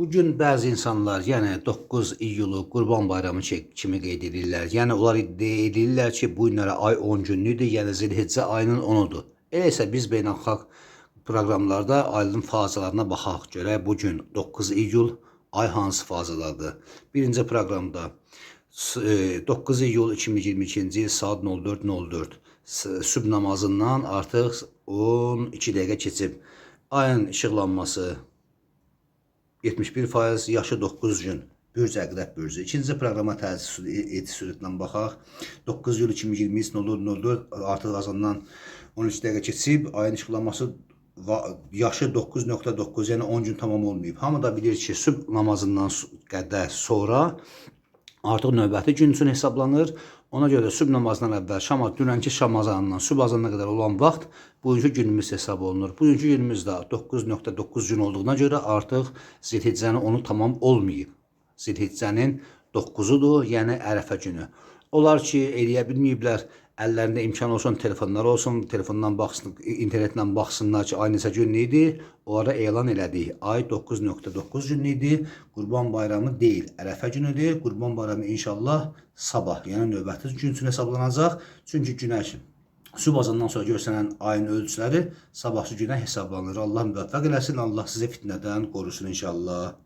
Bugün bəzi insanlar yəni 9 iyulu Qurban Bayramı ki- kimi qeyd edirlər. Yəni onlar iddia edirlər ki, bu günlərə ay 10 günlükdür, yəni Zilhiccə ayının 10-udur. Elə isə biz beynəlxalq proqramlarda ayın fazalarına baxaq görək bu gün 9 iyul ay hansı fazadadır. Birinci proqramda s- e, 9 iyul 2022-ci il saat 04:04 s- sübh namazından artıq 12 dəqiqə keçib. Ayın işıqlanması 71%, yaşı 9 gün. Bürc Əqrəb bürcü. İkinci proqrama təzyiq eti sürətlə baxaq. 9 iyul 2023 04 artıq azından 13 dəqiqə keçib. Ayın işıqlanması yaşı 9.9, yəni 10 gün tamam olmayıb. Hamı da bilir ki, sübh namazından qədər sonra artıq növbəti gün üçün hesablanır. Ona görə də sübh namazından əvvəl şam dünənki şam azanından sübh azanına qədər olan vaxt bugünkü günümüz hesab olunur. Bugünkü günümüz də 9.9 gün olduğuna görə artıq Zilhiccənin onu tamam olmayıb. Zilhiccənin 9-udur, yəni Ərəfə günü. Onlar ki, eləyə bilməyiblər, əllərində imkan olsun, telefonlar olsun, telefondan baxsın, internetlə baxsınlar ki, ay neçə gün idi. Onlara elan elədik. Ay 9.9 gün idi. Qurban Bayramı deyil, Ərəfə günüdür. Qurban Bayramı inşallah sabah, yəni növbəti gün üçün hesablanacaq. Çünki günəş Sübh azandan sonra görsənən ayın ölçüləri sabahsı günə hesablanır. Allah müvəffəq eləsin. Allah sizi fitnədən qorusun inşallah.